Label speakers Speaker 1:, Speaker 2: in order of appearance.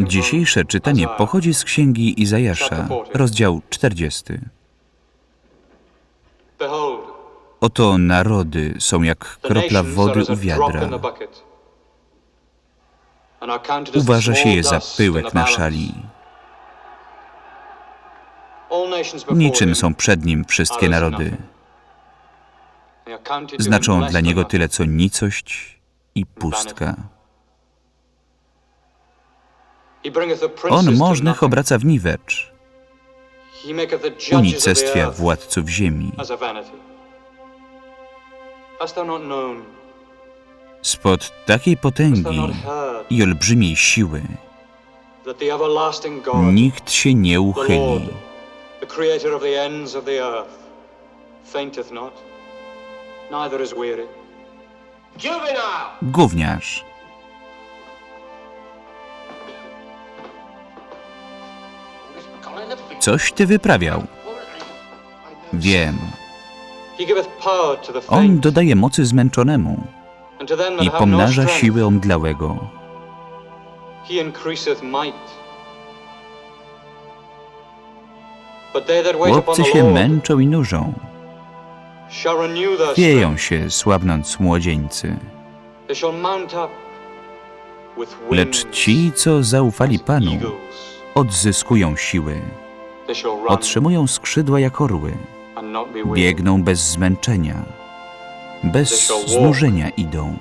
Speaker 1: Dzisiejsze czytanie pochodzi z księgi Izajasza, rozdział 40. Oto narody są jak kropla wody u wiadra. Uważa się je za pyłek na szali. Niczym są przed nim wszystkie narody. Znaczą dla niego tyle co nicość i pustka. On możnych obraca w niwecz, unicestwia władców ziemi. Spod takiej potęgi i olbrzymiej siły nikt się nie uchyli.
Speaker 2: the
Speaker 1: Coś ty wyprawiał. Wiem. On dodaje mocy zmęczonemu i pomnaża siły omdlałego. Chłopcy się męczą i nużą.
Speaker 2: strength.
Speaker 1: się, słabnąc młodzieńcy. Lecz ci, co zaufali Panu. Odzyskują siły. Otrzymują skrzydła jak orły. Biegną bez zmęczenia. Bez znużenia idą.